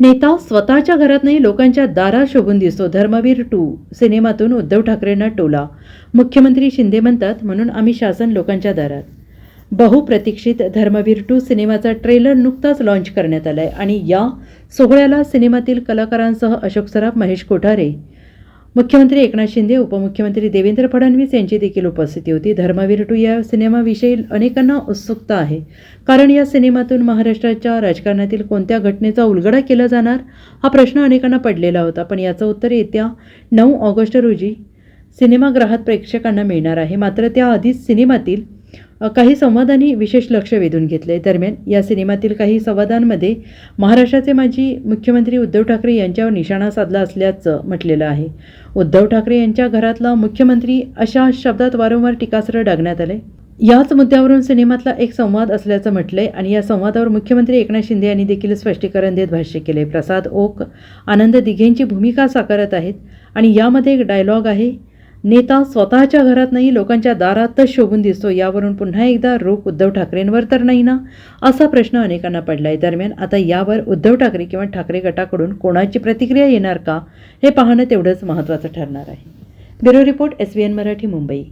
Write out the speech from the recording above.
नेता स्वतःच्या घरात नाही लोकांच्या दारात शोभून दिसतो. धर्मवीर टू सिनेमातून उद्धव ठाकरेंना टोला. मुख्यमंत्री शिंदे म्हणतात म्हणून आम्ही शासन लोकांच्या दारात. बहुप्रतीक्षित धर्मवीर टू सिनेमाचा ट्रेलर नुकताच लॉन्च करण्यात आला आहे आणि या सोहळ्याला सिनेमातील कलाकारांसह अशोक सराफ महेश कोठारे मुख्यमंत्री एकनाथ शिंदे उपमुख्यमंत्री देवेंद्र फडणवीस यांची देखील उपस्थिती होती. धर्मवीर टू या सिनेमाविषयी अनेकांना उत्सुकता आहे. कारण या सिनेमातून महाराष्ट्राच्या राजकारणातील कोणत्या घटनेचा उलगडा केला जाणार हा प्रश्न अनेकांना पडलेला होता. पण याचं उत्तर येत्या नऊ ऑगस्ट रोजी सिनेमागृहात प्रेक्षकांना मिळणार आहे. मात्र त्याआधीच सिनेमातील काही संवादांनी विशेष लक्ष वेधून घेतले दरम्यान या सिनेमातील काही संवादांमध्ये महाराष्ट्राचे माजी मुख्यमंत्री उद्धव ठाकरे यांच्यावर निशाणा साधला असल्याचं म्हटलेलं आहे. उद्धव ठाकरे यांच्या घरातला मुख्यमंत्री अशा शब्दात वारंवार टीकास्त्र डागण्यात आले याच मुद्द्यावरून सिनेमातला एक संवाद असल्याचं म्हटलंय आणि या संवादावर मुख्यमंत्री एकनाथ शिंदे यांनी देखील स्पष्टीकरण देत भाष्य केले प्रसाद ओक आनंद दिघेंची भूमिका साकारत आहेत आणि यामध्ये एक डायलॉग आहे नेता स्वतःच्या घरात नाही लोकांच्या दारातच शोभून दिसतो. यावरून पुन्हा एकदा रोख उद्धव ठाकरेंवर तर नाही ना? असा प्रश्न अनेकांना पडला आहे दरम्यान आता यावर उद्धव ठाकरे किंवा ठाकरे गटाकडून कोणाची प्रतिक्रिया येणार का? हे पाहणं तेवढंच महत्त्वाचं ठरणार आहे. Bureau report S Marathi Mumbai.